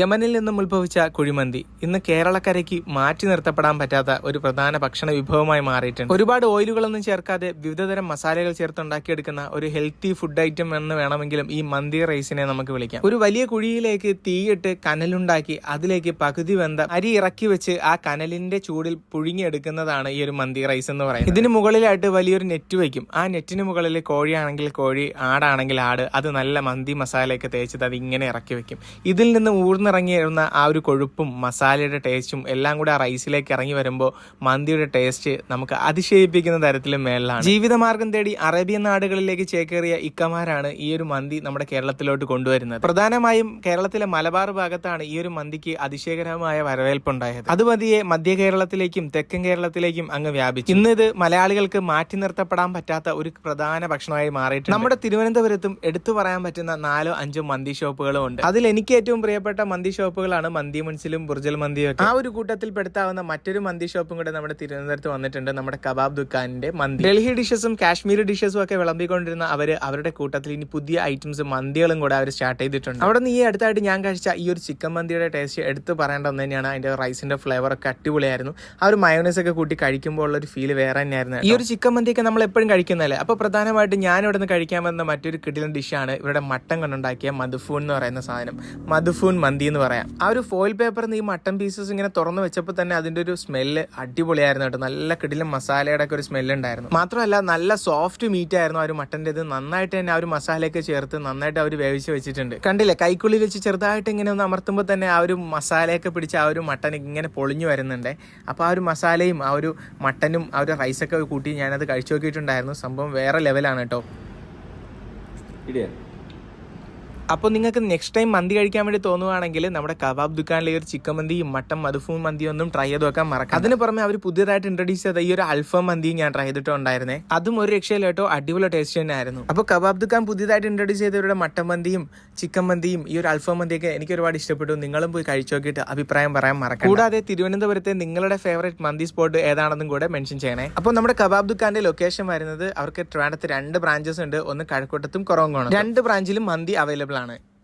യമനിൽ നിന്നും ഉത്ഭവിച്ച കുഴിമന്തി ഇന്ന് കേരളക്കരയ്ക്ക് മാറ്റി നിർത്തപ്പെടാൻ പറ്റാത്ത ഒരു പ്രധാന ഭക്ഷണ വിഭവമായി മാറിയിട്ടുണ്ട്. ഒരുപാട് ഓയിലുകളൊന്നും ചേർക്കാതെ വിവിധതരം മസാലകൾ ചേർത്ത് ഉണ്ടാക്കിയെടുക്കുന്ന ഒരു ഹെൽത്തി ഫുഡ് ഐറ്റം എന്ന് വേണമെങ്കിലും ഈ മന്തി റൈസിനെ നമുക്ക് വിളിക്കാം. ഒരു വലിയ കുഴിയിലേക്ക് തീയിട്ട് കനലുണ്ടാക്കി അതിലേക്ക് പകുതി വെന്ത അരി ഇറക്കി വെച്ച് ആ കനലിന്റെ ചൂടിൽ പുഴുങ്ങിയെടുക്കുന്നതാണ് ഈ ഒരു മന്തി റൈസ് എന്ന് പറയുന്നത്. ഇതിന് മുകളിലായിട്ട് വലിയൊരു നെറ്റ് വയ്ക്കും ആ നെറ്റിന് മുകളിൽ കോഴിയാണെങ്കിൽ കോഴി ആടാണെങ്കിൽ ആട്. അത് നല്ല മന്തി മസാലയൊക്കെ തേച്ചത് അത് ഇങ്ങനെ ഇറക്കി വെക്കും. ഇതിൽ നിന്ന് ഊർന്നിറങ്ങി വരുന്ന ആ ഒരു കൊഴുപ്പും മസാലയുടെ ടേസ്റ്റും എല്ലാം കൂടെ ആ റൈസിലേക്ക് ഇറങ്ങി വരുമ്പോൾ മന്തിയുടെ ടേസ്റ്റ് നമുക്ക് അതിശയിപ്പിക്കുന്ന തരത്തിൽ മേലാണ് ജീവിതമാർഗം തേടി അറേബ്യൻ നാടുകളിലേക്ക് ചേക്കേറിയ ഇക്കമാരാണ് ഈ ഒരു മന്തി നമ്മുടെ കേരളത്തിലോട്ട് കൊണ്ടുവരുന്നത്. പ്രധാനമായും കേരളത്തിലെ മലബാർ ഭാഗത്താണ് ഈ ഒരു മന്തിക്ക് അതിശയകരമായ വരവേൽപ്പുണ്ടായത്. അത് മതിയെ മധ്യ കേരളത്തിലേക്കും തെക്കൻ കേരളത്തിലേക്കും അങ്ങ് വ്യാപിച്ചു. ഇന്ന് ഇത് മലയാളികൾക്ക് മാറ്റി നിർത്തപ്പെടാൻ പറ്റാത്ത ഒരു പ്രധാന ഭക്ഷണമായി മാറിയിട്ടുണ്ട്. നമ്മുടെ തിരുവനന്തപുരത്തും എടുത്തു പറയാൻ പറ്റുന്ന നാലോ അഞ്ചോ മന്തി ഷോപ്പുകളും ഉണ്ട്. അതിൽ എനിക്ക് ഏറ്റവും പ്രിയപ്പെട്ട മന്തി ഷോപ്പുകളാണ്. മന്തി മുൻസിലും ബുർജൽ മന്തിയും ഒക്കെ. ആ ഒരു കൂട്ടത്തിൽ പെടുത്താവുന്ന മറ്റൊരു മന്തി ഷോപ്പും കൂടെ നമ്മുടെ തിരുവനന്തപുരത്ത് വന്നിട്ടുണ്ട്. നമ്മുടെ കബാബ് ദുക്കാനിന്റെ മന്തി. ഡൽഹി ഡിഷസും കാശ്മീരി ഡിഷസും ഒക്കെ വിളമ്പിക്കൊണ്ടിരുന്ന അവർ അവരുടെ കൂട്ടത്തിൽ ഇനി പുതിയ ഐറ്റംസ് മന്തികളും കൂടെ അവർ സ്റ്റാർട്ട് ചെയ്തിട്ടുണ്ട്. അവിടെ നിന്ന് ഈ അടുത്തായിട്ട് ഞാൻ കഴിച്ച ഈ ഒരു ചിക്കൻ മന്തിയുടെ ടേസ്റ്റ് എടുത്ത് പറയേണ്ട ഒന്ന് തന്നെയാണ്. അതിന്റെ റൈസിന്റെ ഫ്ലേവർ ഒക്കെ അടിപൊളിയായിരുന്നു. ആ ഒരു മയോണൈസ് ഒക്കെ കൂട്ടി കഴിക്കുമ്പോൾ ഉള്ള ഒരു ഫീൽ വേറെ തന്നെയായിരുന്നു ഈ ഒരു ചിക്കൻ മന്തിയൊക്കെ നമ്മൾ എപ്പോഴും കഴിക്കുന്നതല്ലേ? അപ്പോൾ പ്രധാനമായിട്ട് ഞാൻ ഇവിടെ നിന്ന് കഴിക്കാൻ വന്ന മറ്റൊരു കിടിലൻ ഡിഷാണ് ഇവിടെ മട്ടൻ കൊണ്ടുണ്ടാക്കിയ മധുഫൂൺ എന്ന് പറയുന്ന സാധനം. മധുഫൂൺ മന്തി എന്ന് പറയാം. ആ ഒരു ഫോയിൽ പേപ്പറിൽ നിന്ന് ഈ മട്ടൺ പീസസ് ഇങ്ങനെ തുറന്നു വെച്ചപ്പോൾ തന്നെ അതിന്റെ ഒരു സ്മെല്ല് അടിപൊളിയായിരുന്നു കേട്ടോ. നല്ല കിടിലും മസാലയുടെ ഒക്കെ ഒരു സ്മെല്ല് ഉണ്ടായിരുന്നു. മാത്രമല്ല നല്ല സോഫ്റ്റ് മീറ്റ് ആയിരുന്നു ആ ഒരു മട്ടന്റെ ഇത് നന്നായിട്ട് തന്നെ ആ ഒരു മസാലയൊക്കെ ചേർത്ത് നന്നായിട്ട് അവർ വേവിച്ച് വെച്ചിട്ടുണ്ട്. കണ്ടില്ലേ? കൈക്കുള്ളിൽ വെച്ച് ചെറുതായിട്ട് ഇങ്ങനെ ഒന്ന് അമർത്തുമ്പോൾ തന്നെ ആ ഒരു മസാലയൊക്കെ പിടിച്ച് ആ ഒരു മട്ടൻ ഇങ്ങനെ പൊളിഞ്ഞു വരുന്നുണ്ട്. അപ്പോൾ ആ ഒരു മസാലയും ആ ഒരു മട്ടനും ആ ഒരു റൈസൊക്കെ കൂട്ടി ഞാനത് കഴിച്ചു നോക്കിയിട്ടുണ്ടായിരുന്നു. സംഭവം വേറെ ലെവലാണ് കേട്ടോ. ഇടിയാ അപ്പോൾ നിങ്ങൾക്ക് നെക്സ്റ്റ് ടൈം മന്തി കഴിക്കാൻ വേണ്ടി തോന്നുവാണെങ്കിൽ നമ്മുടെ കബാബ് ദുക്കാനിലെ ഒരു ചിക്കൻ മന്തിയും മട്ടൻ മധുഫൂൺ മന്തിയും ഒന്നും ട്രൈ ചെയ്ത് നോക്കാൻ മറക്കാം അതിന് പുറമെ അവർ പുതിയതായിട്ട് ഇൻട്രൊഡ്യൂസ് ചെയ്ത ഈ ഒരു അൽഫാം മന്തിയും ഞാൻ ട്രൈ ചെയ്തിട്ടുണ്ടായിരുന്നേ. അതും ഒരു രക്ഷയില്ല കേട്ടോ അടിപൊളി ടേസ്റ്റ് തന്നെയായിരുന്നു അപ്പോൾ കബാബ് ദുക്കാൻ പുതിയതായിട്ട് ഇൻട്രൊഡ്യൂസ് ചെയ്ത ചെയ്തവരുടെ മട്ടൻ മന്തിയും ചിക്കൻ മന്തിയും ഈ ഒരു അൽഫാം മന്തിയൊക്കെ എനിക്ക് ഒരുപാട് ഇഷ്ടപ്പെട്ടു. നിങ്ങളും പോയി കഴിച്ചു നോക്കിയിട്ട് അഭിപ്രായം പറയാൻ മറക്കാം കൂടാതെ തിരുവനന്തപുരത്തെ നിങ്ങളുടെ ഫേവറേറ്റ് മന്തി സ്പോട്ട് ഏതാണെന്നും കൂടെ മെൻഷൻ ചെയ്യണേ. അപ്പോൾ നമ്മുടെ കബാബ് ദുക്കാന്റെ ലൊക്കേഷൻ വരുന്നത് അവർക്ക് ട്രിവാൻഡത്ത് രണ്ട് ബ്രാഞ്ചസ് ഉണ്ട്. ഒന്ന് കഴക്കൂട്ടത്തും കുറവങ്കോണം രണ്ട് ബ്രാഞ്ചിലും മന്തി അവൈലബിൾ ആണ്